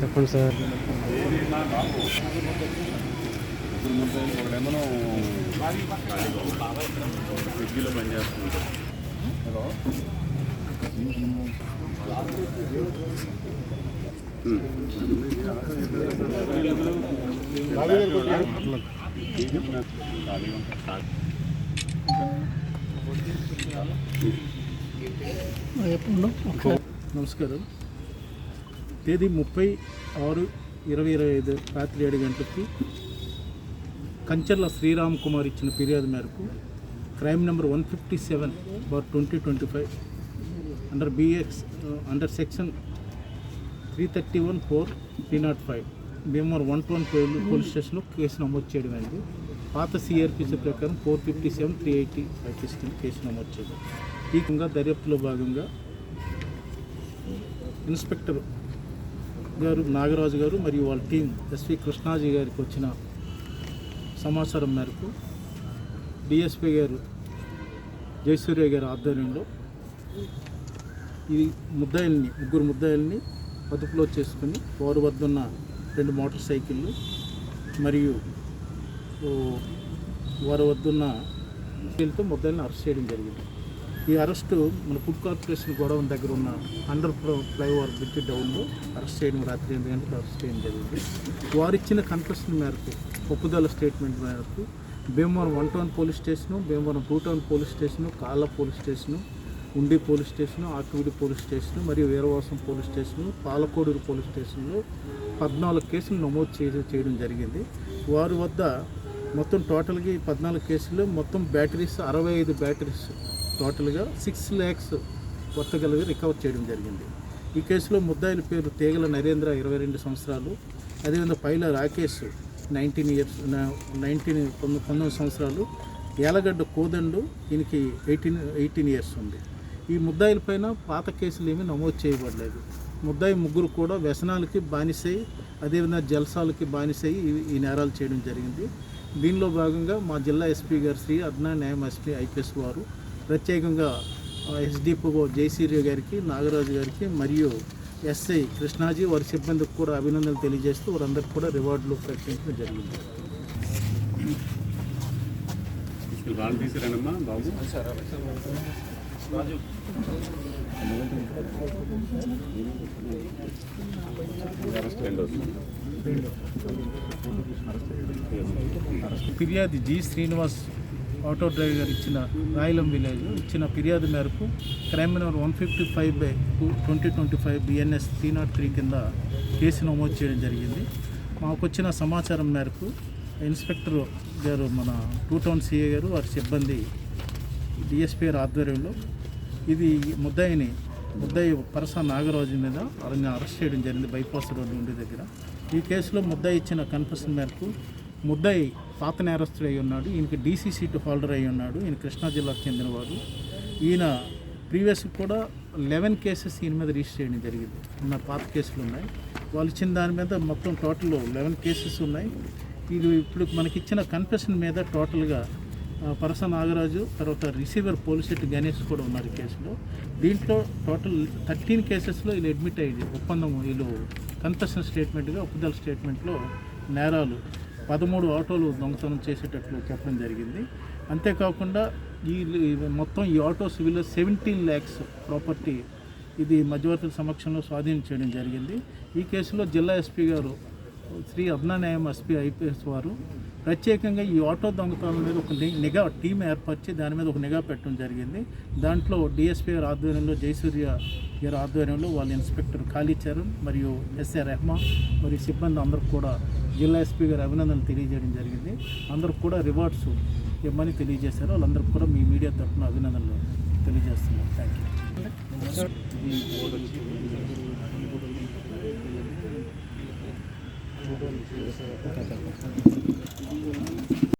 చెప్పండి సార్. ఒకడేమో స్విగ్గీలో పనిచేస్తుంది హలో నమస్కారం. తేదీ ముప్పై ఆరు ఇరవై ఇరవై ఐదు రాత్రి ఏడు గంటలకి కంచర్ల శ్రీరామ్ కుమార్ ఇచ్చిన ఫిర్యాదు మేరకు crime number one fifty seven bar twenty twenty five under BX under section three thirty one four three nought five Bhimavaram one two one police స్టేషన్లో కేసు నమోదు చేయడం అయింది. పాత సిఆర్పిసి ప్రకారం four fifty seven three eighty five case నమోదు చేయడం. ఈ విధంగా దర్యాప్తులో భాగంగా ఇన్స్పెక్టర్ గారు నాగరాజు గారు మరియు వాళ్ళ టీం ఎస్వి కృష్ణాజీ గారికి వచ్చిన సమాచారం మేరకు డిఎస్పి గారు జయసూర్య గారి ఆధ్వర్యంలో ఈ ముద్దాయిల్ని ముగ్గురు ముద్దాయిల్ని అదుపులో చేసుకుని వారి వద్ద ఉన్న రెండు మోటార్ సైకిళ్ళు మరియు వారి వద్ద ఉన్న వీళ్ళతో ముద్దాయిల్ని అరెస్ట్ చేయడం జరిగింది. ఈ అరెస్టు మన ఫుడ్ కార్పొరేషన్ గోడౌన్ దగ్గర ఉన్న అండర్ ఫ్లైఓవర్ బ్రిడ్జ్ డౌన్లో అరెస్ట్ చేయడం రాత్రి ఎనిమిది గంటలకు అరెస్ట్ చేయడం జరిగింది. వారిచ్చిన కన్ఫెషన్ మేరకు ఒప్పుదల స్టేట్మెంట్ మేరకు Bhimavaram one town police station Bhimavaram two town police station Kalla police station Undi police station Akividu police station మరియు Veeravasaram police station Palakoderu police స్టేషన్లో పద్నాలుగు కేసులు నమోదు చేయ చేయడం జరిగింది. వారి వద్ద మొత్తం టోటల్గా ఈ పద్నాలుగు కేసులు మొత్తం బ్యాటరీస్ అరవై ఐదు బ్యాటరీస్ టోటల్గా సిక్స్ ల్యాక్స్ వర్తగలవి రికవర్ చేయడం జరిగింది. ఈ కేసులో ముద్దాయిల పేరు తీగల నరేంద్ర ఇరవై రెండు సంవత్సరాలు అదేవిధంగా Paila Rakesh nineteen years nineteen పంతొమ్మిది పంతొమ్మిది సంవత్సరాలు ఏలగడ్డ కోదండు ఈయనకి ఎయిటీన్ ఎయిటీన్ ఇయర్స్ ఉంది. ఈ ముద్దాయిల పైన పాత కేసులు ఏమీ నమోదు చేయబడలేదు. ముద్దాయి ముగ్గురు కూడా వ్యసనాలకి బానిసై అదేవిధంగా జల్సాలకి బానిసై ఈ నేరాలు చేయడం జరిగింది. దీనిలో భాగంగా మా జిల్లా ఎస్పీ గారు శ్రీ అద్నా న్యాయం ఎస్పీ ఐపీఎస్ వారు ప్రత్యేకంగా ఎస్డిపో జయసూర్య గారికి నాగరాజు గారికి మరియు ఎస్ఐ కృష్ణాజీ వారి సిబ్బందికి కూడా అభినందనలు తెలియజేస్తూ వారందరికీ కూడా రివార్డులు ప్రకటించడం జరిగింది. ఫిర్యాదు జి శ్రీనివాస్ ఆటో డ్రైవర్ ఇచ్చిన రాయలం విలేజ్ ఇచ్చిన ఫిర్యాదు మేరకు crime number one fifty five by twenty twenty five BNS three nought three కింద కేసు నమోదు చేయడం జరిగింది. మాకు వచ్చిన సమాచారం మేరకు ఇన్స్పెక్టర్ గారు మన టూ టౌన్ సిఏ గారు వారి సిబ్బంది డిఎస్పీ ఆధ్వర్యంలో ఇది ముద్దాయిని ముద్దాయి పరస నాగరాజు మీద వాళ్ళని అరెస్ట్ చేయడం జరిగింది బైపాస్ రోడ్డు ఉండి దగ్గర. ఈ కేసులో ముద్దాయి ఇచ్చిన కన్ఫెషన్ మేరకు ముద్దాయి పాత నేరస్తుడు అయి ఉన్నాడు. ఈయనకి డీసీ సీటు హోల్డర్ అయి ఉన్నాడు. ఈయన కృష్ణా జిల్లాకు చెందినవాడు. ఈయన ప్రీవియస్ కూడా లెవెన్ కేసెస్ ఈయన మీద రిజిస్టర్ చేయడం జరిగింది. ఉన్న పాత కేసులు ఉన్నాయి. వాళ్ళు ఇచ్చిన దాని మీద మొత్తం టోటల్ లెవెన్ కేసెస్ ఉన్నాయి. ఇది ఇప్పుడు మనకిచ్చిన కన్ఫెషన్ మీద టోటల్గా పరస నాగరాజు తర్వాత రిసీవర్ పోలిసెట్ గణేష్ కూడా ఉన్నారు ఈ కేసులో. దీంట్లో టోటల్ థర్టీన్ కేసెస్లో వీళ్ళు అడ్మిట్ అయ్యింది ఒప్పందం వీళ్ళు కన్ఫెషన్ స్టేట్మెంట్గా ఒప్పుదల స్టేట్మెంట్లో నేరాలు పదమూడు ఆటోలు దొంగతనం చేసేటట్లు చెప్పడం జరిగింది. అంతేకాకుండా ఈ మొత్తం ఈ autos civil seventeen lakhs property ఇది మధ్యవర్తుల సమక్షంలో స్వాధీనం చేయడం జరిగింది. ఈ కేసులో జిల్లా ఎస్పీ గారు శ్రీ అభినాన్యాయం ఎస్పీ ఐపీఎస్ వారు ప్రత్యేకంగా ఈ ఆటో దొంగతనం మీద ఒక నిఘా టీం ఏర్పరిచి దాని మీద ఒక నిఘా పెట్టడం జరిగింది. దాంట్లో డిఎస్పీ గారి ఆధ్వర్యంలో జయసూర్య గారి ఆధ్వర్యంలో వాళ్ళ ఇన్స్పెక్టర్ ఖాళీ చరణ్ మరియు ఎస్ఏ రెహమాన్ మరియు సిబ్బంది అందరూ కూడా జిల్లా ఎస్పీ గారు అభినందనలు తెలియజేయడం జరిగింది. అందరూ కూడా రివార్డ్స్ ఇవ్వమని తెలియజేశారు. వాళ్ళందరికీ కూడా మీ మీడియా తరఫున అభినందనలు తెలియజేస్తున్నాం. Thank you